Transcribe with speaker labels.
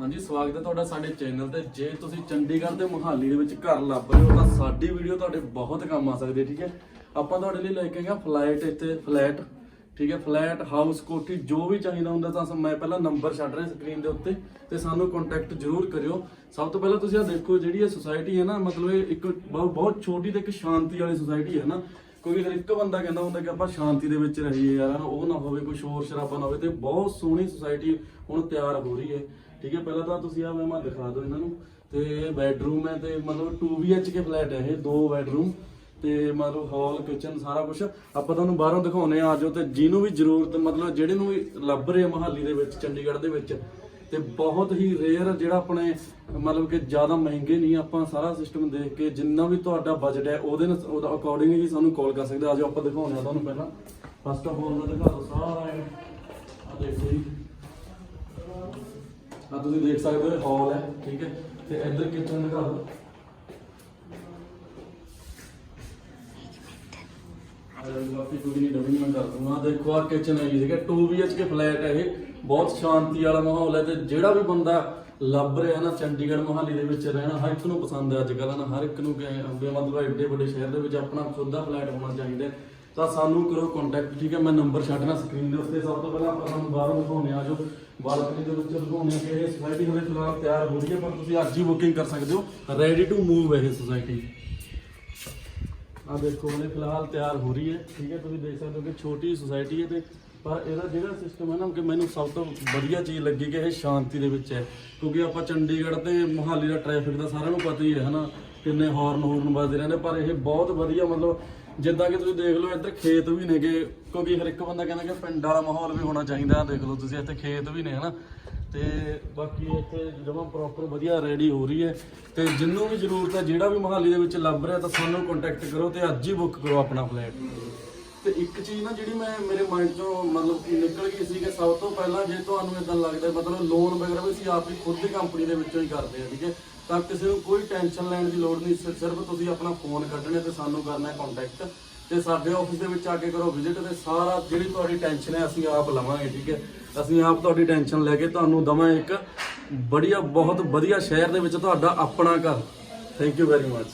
Speaker 1: ਹਾਂਜੀ, ਸਵਾਗਤ ਹੈ ਤੁਹਾਡਾ ਸਾਡੇ ਚੈਨਲ ਤੇ। ਜੇ ਤੁਸੀਂ ਚੰਡੀਗੜ੍ਹ ਤੇ ਮੁਹਾਲੀ ਦੇ ਵਿੱਚ ਘਰ ਲੱਭ ਰਹੇ ਹੋ, ਤਾਂ ਸਾਡੀ ਵੀਡੀਓ ਤੁਹਾਡੇ ਬਹੁਤ ਕੰਮ ਆ ਸਕਦੀ ਹੈ, ਠੀਕ ਹੈ? ਆਪਾਂ ਤੁਹਾਡੇ ਲਈ ਲੈ ਕੇ ਆਏ ਹਾਂ ਇੱਥੇ ਫਲੈਟ ਠੀਕ ਹੈ? ਫਲੈਟ ਹਾਊਸ ਕੋਠੀ, ਜੋ ਵੀ ਚਾਹੀਦਾ ਹੁੰਦਾ, ਤਾਂ ਮੈਂ ਪਹਿਲਾਂ ਨੰਬਰ ਛੱਡ ਰਿਹਾ ਸਕਰੀਨ ਦੇ ਉੱਤੇ ਤੇ ਸਾਨੂੰ ਕੰਟੈਕਟ ਜ਼ਰੂਰ ਕਰਿਓ। ਸਭ ਤੋਂ ਪਹਿਲਾਂ ਤੁਸੀਂ ਆ ਦੇਖੋ, ਜਿਹੜੀ ਇਹ ਸੁਸਾਇਟੀ ਹੈ ਨਾ, ਮਤਲਬ ਇਹ ਇੱਕ ਬਹੁਤ ਬਹੁਤ ਛੋਟੀ ਤੇ ਇੱਕ ਸ਼ਾਂਤੀ ਵਾਲੀ ਸੁਸਾਇਟੀ ਹੈ ਨਾ। ਕਿਉਂਕਿ ਹਰ ਇੱਕ ਬੰਦਾ ਕਹਿੰਦਾ ਹੁੰਦਾ ਕਿ ਆਪਾਂ ਸ਼ਾਂਤੀ ਦੇ ਵਿੱਚ ਰਹੀਏ ਯਾਰ, ਉਹ ਨਾ ਹੋਵੇ, ਕੋਈ ਸ਼ੋਰ ਸ਼ਰਾਬਾ ਨਾ ਹੋਵੇ, ਤੇ ਬਹੁਤ ਸੋਹਣੀ ਸੁਸਾਇਟੀ ਹੁਣ ਤਿਆਰ ਹੋ ਰਹੀ ਹੈ। ਠੀਕ ਹੈ, ਪਹਿਲਾਂ ਤਾਂ ਤੁਸੀਂ ਆ ਮੈਂ ਦਿਖਾ ਦਿਓ ਇਹਨਾਂ ਨੂੰ। ਤੇ ਬੈਡਰੂਮ ਹੈ ਤੇ ਮਤਲਬ 2 BHK ਫਲੈਟ ਹੈ ਇਹ, ਦੋ ਬੈਡਰੂਮ ਤੇ ਮਤਲਬ ਹਾਲ ਕਿਚਨ ਸਾਰਾ ਕੁਝ ਆਪਾਂ ਤੁਹਾਨੂੰ ਬਾਹਰੋਂ ਦਿਖਾਉਨੇ ਆ ਆਜੋ ਤੇ ਜਿਹਨੂੰ ਵੀ ਜ਼ਰੂਰਤ, ਮਤਲਬ ਜਿਹੜੇ ਨੂੰ ਵੀ ਲੱਭ ਰਹੇ ਆ ਮਹਾਲੀ ਦੇ ਵਿੱਚ, ਚੰਡੀਗੜ੍ਹ ਦੇ ਵਿੱਚ ਤੇ ਬਹੁਤ ਹੀ ਰੇਅਰ ਜਿਹੜਾ ਆਪਣੇ, ਮਤਲਬ ਕਿ ਜ਼ਿਆਦਾ ਮਹਿੰਗੇ ਨਹੀਂ, ਆਪਾਂ ਸਾਰਾ ਸਿਸਟਮ ਦੇਖ ਕੇ ਜਿੰਨਾ ਵੀ ਤੁਹਾਡਾ ਬਜਟ ਹੈ, ਉਹਦੇ ਨਾਲ ਉਹਦਾ ਅਕੋਰਡਿੰਗ ਹੀ ਸਾਨੂੰ ਕਾਲ ਕਰ ਸਕਦੇ ਆ। ਜੋ ਆਪਾਂ ਦਿਖਾਉਂਦੇ ਆ ਤੁਹਾਨੂੰ ਪਹਿਲਾਂ। ਫਸਟ ਆਫ ਆਲ ਦਾ ਦਿਖਾ ਦਿਓ ਸਾਰਾ ਆ ਦੇਖੋ ਜੀ। ਆ ਤੁਸੀਂ ਦੇਖ ਸਕਦੇ ਹੋ ਹਾਲ ਹੈ, ਠੀਕ ਹੈ। ਤੇ ਇੱਧਰ ਕਿਚਨ ਦਿਖਾ ਦਿਓ ਬਾਕੀ ਕੋਈ ਨਹੀਂ ਡਬਿੰਗ ਮੈਂ ਕਰ ਦੂੰਗਾ। ਦੇਖੋ ਆ ਕਿਚਨ ਹੈ ਜੀ, ਠੀਕ ਹੈ। 2 BHK ਫਲੈਟ ਹੈ ਇਹ। ਬਹੁਤ ਸ਼ਾਂਤੀ ਵਾਲਾ ਮਾਹੌਲ ਹੈ ਤੇ ਜਿਹੜਾ ਵੀ ਬੰਦਾ ਲੱਭ ਰਿਹਾ ਨਾ, ਚੰਡੀਗੜ੍ਹ ਮੋਹਾਲੀ ਦੇ ਵਿੱਚ ਰਹਿਣਾ, ਹਰ ਇੱਕ ਨੂੰ ਪਸੰਦ ਹੈ ਅੱਜ ਕੱਲ੍ਹ ਨਾ। ਹਰ ਇੱਕ ਨੂੰ ਕਿ ਮਤਲਬ ਐਡੇ ਵੱਡੇ ਸ਼ਹਿਰ ਦੇ ਵਿੱਚ ਆਪਣਾ ਖੁਦ ਦਾ ਫਲੈਟ ਹੋਣਾ ਚਾਹੀਦਾ ਹੈ। ਤਾਂ ਸਾਨੂੰ ਕਰੋ ਕੰਟੈਕਟ ਠੀਕ ਹੈ। ਮੈਂ ਨੰਬਰ ਛੱਡਣਾ ਸਕਰੀਨ ਦੇ ਉੱਤੇ। ਸਭ ਤੋਂ ਪਹਿਲਾਂ ਆਪਾਂ ਤੁਹਾਨੂੰ ਬਾਹਰੋਂ ਦਿਖਾਉਣੇ ਆ ਜੋ ਬਾਲਕਨੀ ਦੇ ਵਿੱਚ ਦਿਖਾਉਣੇ ਆ ਕਿ ਇਹ ਸੋਸਾਇਟੀ ਹਲੇ ਫਿਲਹਾਲ ਤਿਆਰ ਹੋ ਰਹੀ ਹੈ, ਪਰ ਤੁਸੀਂ ਅੱਜ ਹੀ ਬੁਕਿੰਗ ਕਰ ਸਕਦੇ ਹੋ। ਰੈਡੀ ਟੂ ਮੂਵ ਹੈ ਇਹ ਸੋਸਾਇਟੀ ਆ ਦੇਖੋ ਹਲੇ ਫਿਲਹਾਲ ਤਿਆਰ ਹੋ ਰਹੀ ਹੈ, ਠੀਕ ਹੈ, ਤੁਸੀਂ ਦੇਖ ਸਕਦੇ ਹੋ ਕਿ ਛੋਟੀ ਸੁਸਾਇਟੀ ਹੈ ਤੇ ਪਰ ਇਹਦਾ ਜਿਹੜਾ ਸਿਸਟਮ ਹੈ ਨਾ ਕਿ ਮੈਨੂੰ ਸਭ ਤੋਂ ਵਧੀਆ ਚੀਜ਼ ਲੱਗੀ ਕਿ ਇਹ ਸ਼ਾਂਤੀ ਦੇ ਵਿੱਚ ਹੈ, ਕਿਉਂਕਿ ਆਪਾਂ ਚੰਡੀਗੜ੍ਹ ਤੇ ਮੁਹਾਲੀ ਦਾ ਟ੍ਰੈਫਿਕ ਦਾ ਸਾਰਿਆਂ ਨੂੰ ਪਤਾ ਹੀ ਹੈ, ਹਨਾ? ਕਿੰਨੇ ਹਾਰਨ ਹੂਰਨ ਵੱਜਦੇ ਰਹਿੰਦੇ, ਪਰ ਇਹ ਬਹੁਤ ਵਧੀਆ ਮਤਲਬ ਜਿੱਦਾਂ ਕਿ ਤੁਸੀਂ ਦੇਖ ਲਓ ਇੱਧਰ ਖੇਤ ਵੀ ਨੇਗੇ, ਕਿਉਂਕਿ ਹਰ ਇੱਕ ਬੰਦਾ ਕਹਿੰਦਾ ਕਿ ਪਿੰਡ ਵਾਲਾ ਮਾਹੌਲ ਵੀ ਹੋਣਾ ਚਾਹੀਦਾ, ਦੇਖ ਲਓ ਤੁਸੀਂ ਇੱਥੇ ਖੇਤ ਵੀ ਨੇ, ਹਨਾ? ਤੇ ਬਾਕੀ ਇੱਥੇ ਜਮਾਂ ਪ੍ਰੋਪਰ ਵਧੀਆ ਰੈਡੀ ਹੋ ਰਹੀ ਹੈ। ਤੇ ਜਿੰਨੂੰ ਵੀ ਜ਼ਰੂਰਤ ਹੈ, ਜਿਹੜਾ ਵੀ ਮਹਾਲੀ ਦੇ ਵਿੱਚ ਲੱਭ ਰਿਹਾ, ਤਾਂ ਸਾਨੂੰ ਕੰਟੈਕਟ ਕਰੋ ਤੇ ਅੱਜ ਹੀ ਬੁੱਕ ਕਰੋ ਆਪਣਾ ਫਲੈਟ ਤੇ ਇੱਕ ਚੀਜ਼ ਨਾ ਜਿਹੜੀ ਮੈਂ, ਮੇਰੇ ਮਾਈਂਡ ਚੋਂ ਮਤਲਬ ਕਿ ਨਿਕਲ ਗਈ ਸੀ ਕਿ ਸਭ ਤੋਂ ਪਹਿਲਾਂ ਜੇ ਤੁਹਾਨੂੰ ਇਦਾਂ ਲੱਗਦਾ, ਮਤਲਬ ਲੋਨ ਵਗੈਰਾ ਵੀ ਅਸੀਂ ਆਪ ਹੀ ਖੁਦ ਦੀ ਕੰਪਨੀ ਦੇ ਵਿੱਚੋਂ ਹੀ ਕਰਦੇ ਆ, ਠੀਕ ਹੈ? ਤਾਂ ਕਿਸੇ ਨੂੰ ਕੋਈ ਟੈਨਸ਼ਨ ਲੈਣ ਦੀ ਲੋੜ ਨਹੀਂ, ਸਿਰ- ਸਿਰਫ ਤੁਸੀਂ ਆਪਣਾ ਫੋਨ ਕੱਢਣਾ ਤੇ ਸਾਨੂੰ ਕਰਨਾ ਹੈ ਕੰਟੈਕਟ ਤੇ ਸਾਡੇ ਆਫਿਸ ਦੇ ਵਿੱਚ ਆ ਕੇ ਕਰੋ ਵਿਜ਼ਿਟ ਤੇ ਸਾਰਾ ਜਿਹੜੀ ਤੁਹਾਡੀ ਟੈਨਸ਼ਨ ਹੈ ਅਸੀਂ ਆਪ ਲਵਾਂਗੇ, ਠੀਕ ਹੈ? ਅਸੀਂ ਆਪ ਤੁਹਾਡੀ ਟੈਨਸ਼ਨ ਲੈ ਕੇ ਤੁਹਾਨੂੰ ਦਵਾਂ ਇੱਕ ਬੜੀਆ ਬਹੁਤ ਵਧੀਆ ਸ਼ਹਿਰ ਦੇ ਵਿੱਚ ਤੁਹਾਡਾ ਆਪਣਾ ਘਰ। Thank you very much